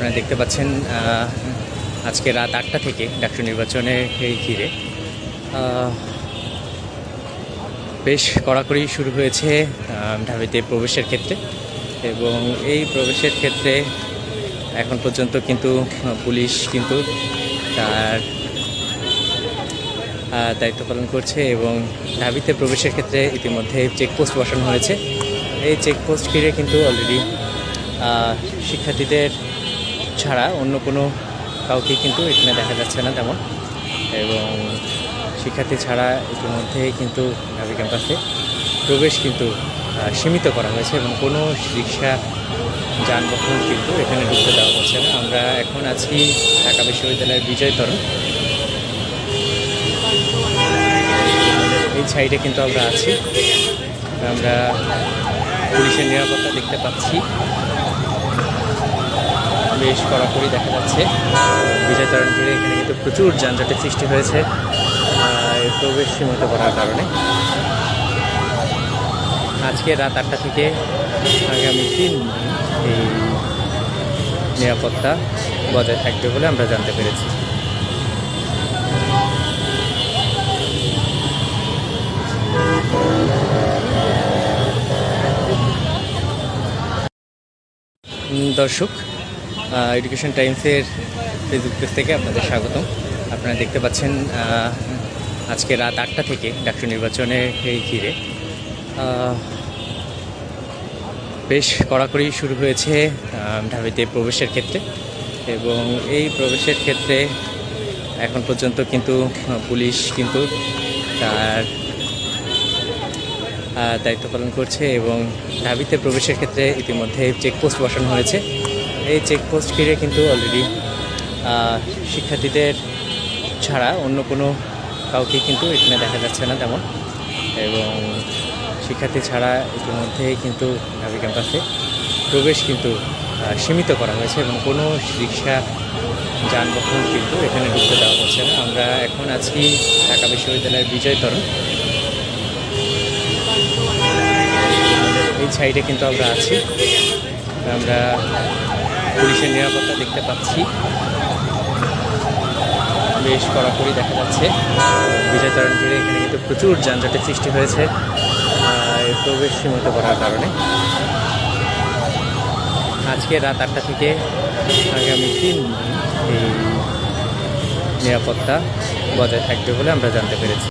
আপনারা দেখতে পাচ্ছেন আজকে রাত আটটা থেকে ডাক্তার নির্বাচনে এই ঘিরে। বেশ কড়াকড়ি শুরু হয়েছে ঢাবিতে প্রবেশের ক্ষেত্রে। এবং এই প্রবেশের ক্ষেত্রে এখন পর্যন্ত কিন্তু পুলিশ কিন্তু তার দায়িত্ব পালন করছে এবং ঢাবিতে প্রবেশের ক্ষেত্রে ইতিমধ্যে চেকপোস্ট বসানো হয়েছে। এই চেকপোস্ট ঘিরে কিন্তু অলরেডি শিক্ষার্থীদের ছাড়া অন্য কোনো কাউকে কিন্তু এখানে দেখা যাচ্ছে না তেমন। এবং শিক্ষার্থী ছাড়া ইতিমধ্যেই কিন্তু ঢাবি ক্যাম্পাসে প্রবেশ কিন্তু সীমিত করা হয়েছে এবং কোনো রিক্সা, যানবাহন কিন্তু এখানে ঢুকতে দেওয়া হচ্ছে না। আমরা এখন আছি ঢাকা বিশ্ববিদ্যালয়ের বিজয় তরণ এই সাইডে কিন্তু আমরা আছি। আমরা পুলিশের নিরাপত্তা দেখতে পাচ্ছি। বেশ কড়াকড়ি দেখা যাচ্ছে। বিজয় ঘিরে এখানে কিন্তু প্রচুর যানজটের সৃষ্টি হয়েছে। প্রবেশ সীমিত করার কারণে। আজকে রাত আটটা থেকে আগামী তিন এই নিরাপত্তা বজায় থাকবে বলে আমরা জানতে পেরেছি। দর্শক এডুকেশন টাইমসের ফেসবুক পেজ থেকে আপনাদের স্বাগতম। আপনারা দেখতে পাচ্ছেন আজকে রাত আটটা থেকে ডাকসু নির্বাচনে ঘিরে। বেশ কড়াকড়ি শুরু হয়েছে ঢাবিতে প্রবেশের ক্ষেত্রে। এবং এই প্রবেশের ক্ষেত্রে এখন পর্যন্ত কিন্তু, পুলিশ কিন্তু তার দায়িত্ব পালন করছে এবং ঢাবিতে প্রবেশের ক্ষেত্রে ইতিমধ্যে চেকপোস্ট বসানো হয়েছে। এই চেকপোস্ট ঘিরে কিন্তু অলরেডি শিক্ষার্থীদের ছাড়া অন্য কোনো কাউকে কিন্তু এখানে দেখা যাচ্ছে না তেমন। এবং শিক্ষার্থী ছাড়া ইতিমধ্যেই কিন্তু ঢাবি ক্যাম্পাসে প্রবেশ কিন্তু সীমিত করা হয়েছে এবং কোনো রিক্সা, যানবাহন কিন্তু এখানে ঢুকতে দেওয়া হচ্ছে না। আমরা এখন আছি ঢাকা বিশ্ববিদ্যালয়ের বিজয় তরণ এই সাইডে কিন্তু আমরা আছি। আমরা পুলিশের নিরাপত্তা দেখতে পাচ্ছি। বেশ কড়াকড়ি দেখা যাচ্ছে। বিজয় তরণ ঘিরে এখানে কিন্তু প্রচুর যানজটের সৃষ্টি হয়েছে। প্রবেশ সীমিত করার কারণে। আজকে রাত আটটা থেকে আগামী তিন এই নিরাপত্তা বজায় থাকবে বলে আমরা জানতে পেরেছি।